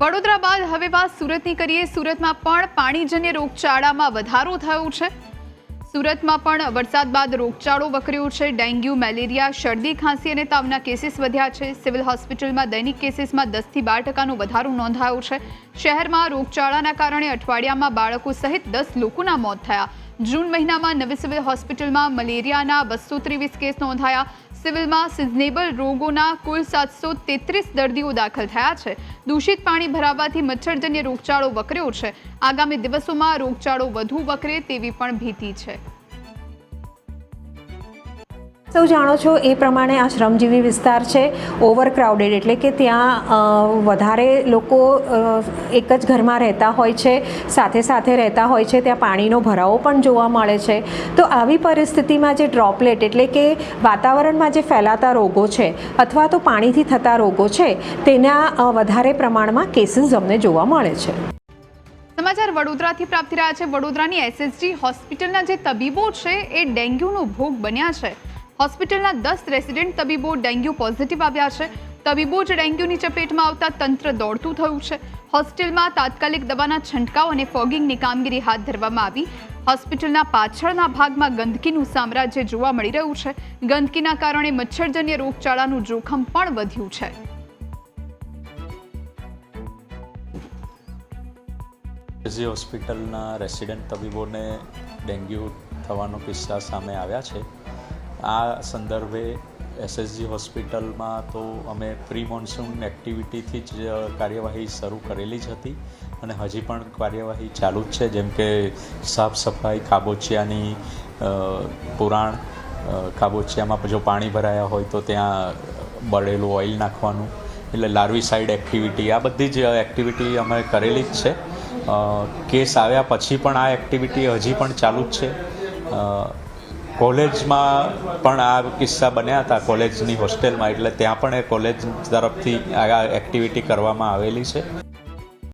વડોદરા બાદ હવે વાત સુરતની કરીએ. સુરતમાં પણ પાણીજન્ય રોગચાળામાં વધારો થયો છે. સુરતમાં પણ વરસાદ બાદ રોગચાળો વકર્યો છે. ડેન્ગ્યુ, મેલેરિયા, શરદી, ખાંસી અને તાવના કેસીસ વધ્યા છે. સિવિલ હોસ્પિટલમાં દૈનિક કેસીસમાં દસથી બાર ટકાનો વધારો નોંધાયો છે. શહેરમાં રોગચાળાના કારણે અઠવાડિયામાં બાળકો સહિત દસ લોકોના મોત થયા. જૂન મહિનામાં નવી સિવિલ હોસ્પિટલમાં મલેરિયાના બસો ત્રેવીસ કેસ નોંધાયા. સિવિલમાં સિઝનેબલ રોગોના કુલ સાતસો તેત્રીસ દર્દીઓ દાખલ થયા છે. દૂષિત પાણી ભરાવાથી મચ્છરજન્ય રોગચાળો વકર્યો છે. આગામી દિવસોમાં રોગચાળો વધુ વકરે તેવી પણ ભીતિ છે. સૌ જાણો છો, એ પ્રમાણે આ શ્રમજીવી વિસ્તાર છે, ઓવરક્રાઉડેડ એટલે કે ત્યાં વધારે લોકો એક જ ઘરમાં રહેતા હોય છે, સાથે સાથે રહેતા હોય છે, ત્યાં પાણીનો ભરાવો પણ જોવા મળે છે. તો આવી પરિસ્થિતિમાં જે ડ્રોપલેટ એટલે કે વાતાવરણમાં જે ફેલાતા રોગો છે, અથવા તો પાણીથી થતા રોગો છે, તેના વધારે પ્રમાણમાં કેસીસ અમને જોવા મળે છે. સમાચાર વડોદરાથી પ્રાપ્ત થયા છે. વડોદરાની એસએસજી હોસ્પિટલના જે તબીબો છે, એ ડેન્ગ્યુનો ભોગ બન્યા છે. હોસ્પિટલના દસ રેસિડેન્ટ તબીબો ડેન્ગ્યુ પોઝિટિવ આવ્યા છે. તબીબો જ ડેન્ગ્યુની ચપેટમાં આવતા તંત્ર દોડતું થયું છે. હોસ્ટેલમાં તાત્કાલિક દવાના છંટકાવ અને ફોગિંગની કામગીરી હાથ ધરવામાં આવી. હોસ્પિટલના પાછળના ભાગમાં ગંદકીનું સામ્રાજ્ય જોવા મળી રહ્યું છે. ગંદકીના કારણે મચ્છરજન્ય રોગચાળાનું જોખમ પણ વધ્યું છે. એસજી હોસ્પિટલના રેસિડેન્ટ તબીબોને ડેન્ગ્યુ થવાનો કિસ્સા સામે આવ્યા છે આ સંદર્ભે એસએસજી હોસ્પિટલમાં તો અમે પ્રી મોન્સૂન એક્ટિવિટીથી જ કાર્યવાહી શરૂ કરેલી જ હતી અને હજી પણ કાર્યવાહી ચાલુ જ છે. જેમ કે સાફ સફાઈ ખાબોચિયાની પુરાણ કાબોચિયામાં જો પાણી ભરાયા હોય તો ત્યાં બળેલું ઓઇલ નાખવાનું, એટલે લાર્વી સાઇડ એક્ટિવિટી આ બધી જ એક્ટિવિટી અમે કરેલી જ છે. કેસ આવ્યા પછી પણ આ એક્ટિવિટી હજી પણ ચાલુ જ છે. કોલેજમાં પણ આ કિસ્સા બન્યા હતા કોલેજની હોસ્ટેલમાં, એટલે ત્યાં પણ એ કોલેજ તરફથી આ એક્ટિવિટી કરવામાં આવેલી છે.